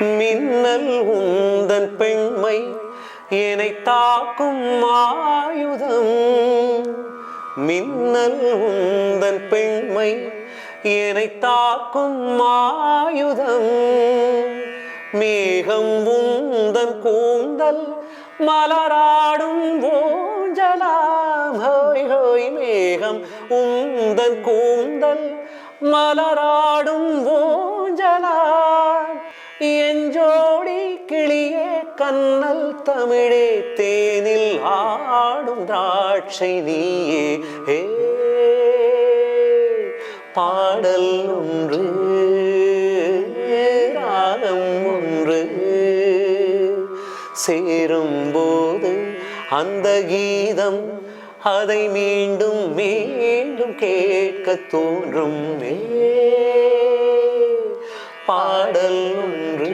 மின்னல் உந்தன் பெண்மை என்னை தாக்கும் ஆயுதம். மின்னல் உந்தன் பெண்மை என்னை தாக்கும் ஆயுதம். மேகம் உந்தன் கூந்தல் மலராடும் ஊஞ்சலாம் ஹோய் ஹோய் மேகம் உந்தன் கூந்தல் மலராடும் ஊஞ்சலாம் கண்ணல் தமிழே தேனில் ஆடும் திராட்சை நீயே. ஏ பாடல் ஒன்று ராகம் ஒன்று. சேரும் போது அந்த கீதம் அதை மீண்டும் மீண்டும் கேட்க தோன்றும். பாடல் ஒன்று